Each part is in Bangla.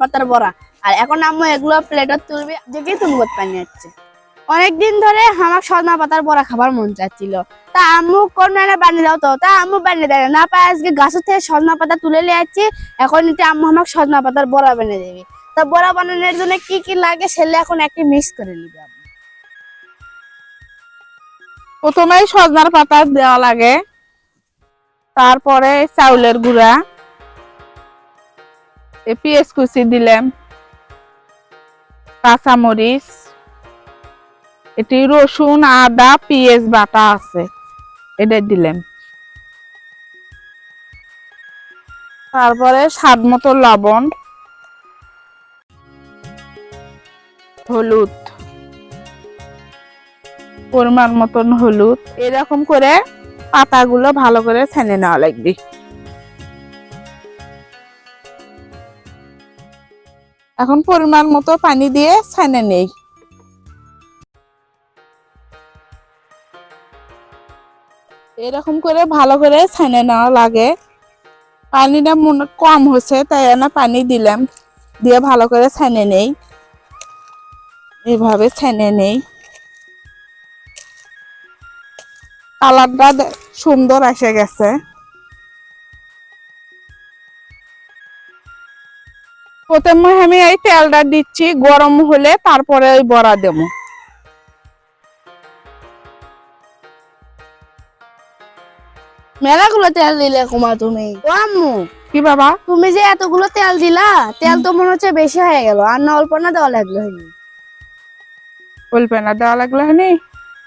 পাতার বড়া আর এখন এগুলো তুলবি তুমি পানি অনেকদিন ধরে আমার সজনা পাতার বড়া খাবার মন চাচ্ছিল। তা আম্মু কোন বানিয়ে দাও তো? তা আম্মু বানিয়ে দেয় না। পায় আজকে গাছের থেকে সজনা পাতা তুলে নিয়ে এখন এটা আম্মু আমাকে সজনা পাতার বড়া বানিয়ে দেবে। তা বড়া বানানোর জন্য কি কি লাগে সেলে এখন একটি মিক্স করে নিবে আম্মু। প্রথমেই সজনার পাতা দেওয়া লাগে। তারপরে চাউলের গুঁড়া। পেঁয়াজ কুচি দিলাম কাঁচামরিচ, এটি রসুন, আদা, পেঁয়াজ, বাটা আছে, এটা দিলাম। তারপরে স্বাদ মতো লবণ, হলুদ, পরিমাণ মতন হলুদ, এরকম করে পাতাগুলো ভালো করে ছেনে নেওয়া লাগবে। এখন পরিমাণ মতো পানি দিয়ে ছেনে নেই। এরকম করে ভালো করে ছেনে নেওয়া লাগে। পানিটা মনে কম হচ্ছে, তাই না পানি দিলাম। দিয়ে ভালো করে ছেনে নেই। এভাবে ছেনে নেই। কালারটা সুন্দর এসে গেছে। প্রথমে আমি এই তেলটা দিচ্ছি গরম হলে তারপরে ওই বড়া দেবো। মেলাগুলো তেল দিলে কুমা তুমি? ও আম্মু। কি বাবা? তুমি যে এতগুলো তেল দিলা তেল তো মনে হচ্ছে বেশি হয়ে গেল। আর না অল্প না দেওয়া লাগল হয়নি? বলবে না দেওয়া লাগল হয়নি?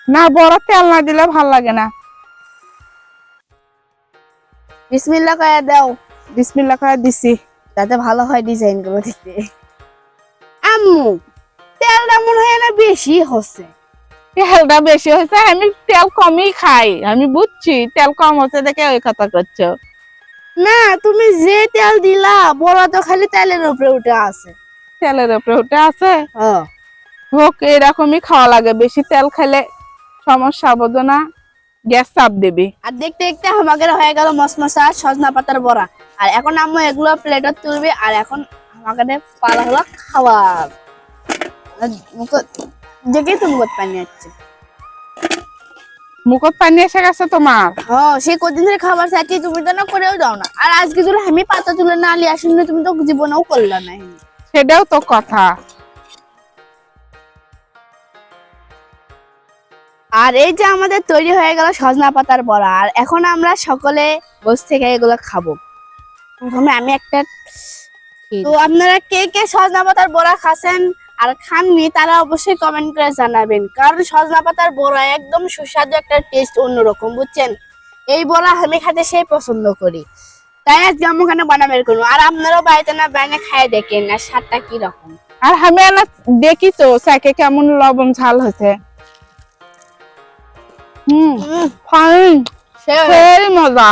না বড় তেল না দিলে ভালো লাগে না। বিসমিল্লা কয়ে দাও। বিসমিল্লা করে দিছি। যাতে ভালো হয় ডিজাইনগুলো দেখতে। আম্মু তেলটা মনে হয় না বেশি হচ্ছে। তেলটা বেশি হয়েছে আমি তেল কমই খাই আমি বুঝছি তেল কম হচ্ছে দেখে ওই কথা করছ। না তুমি যে তেল দিলা বড় তো খালি তেলের উপরে উঠে আছে। তেলের উপরে উঠে আছে? হ্যাঁ হোক এরকমই খাওয়া লাগে বেশি তেল খেলে সমস্যা বোঝো না। গ্যাস চাপ দেবে। আর দেখতে দেখতে আমাদের হয়ে গেল মশমশা সজনা পাতার বড়া। আর এখন আম্মু এগুলো প্লেটত তুলবে আর এখন আমাদের পালা হলো খাবার দেখেই তো মুখত পানি মুখত পানি এসে গেছে তোমার? হ্যাঁ সেই কদিন ধরে খাবার চাচ্ছি তুমি তো না করেও দাও না। আর আজকে যদি আমি পাতা তুলে না আলি তুমি তো জীবনেও করলে না। সেটাও তো কথা। আর এই যে আমাদের তৈরি হয়ে গেল সজনা পাতার বড়া আর এখন আমরা সকলে বস থেকে এগুলো খাব। প্রথমে আমি একটা তো আপনারা কে কে সজনা পাতার বড়া খাচ্ছেন আর খাননি তারা অবশ্যই কমেন্ট করে জানাবেন। কারণ সজনা পাতার বড়া একদম সুস্বাদু একটা টেস্ট অন্যরকম বুঝছেন? এই বড়া আমি খেতে সেই পছন্দ করি। তাই আজকে আমি ওখানে বানাবের করব। আর আপনারাও বাড়িতে না বাইরে খাই দেখেন আর স্বাদটা কি রকম আর আমি দেখি তো স্যাকে কেমন লবণ ঝাল হয়েছে। ம். சரி மோதா.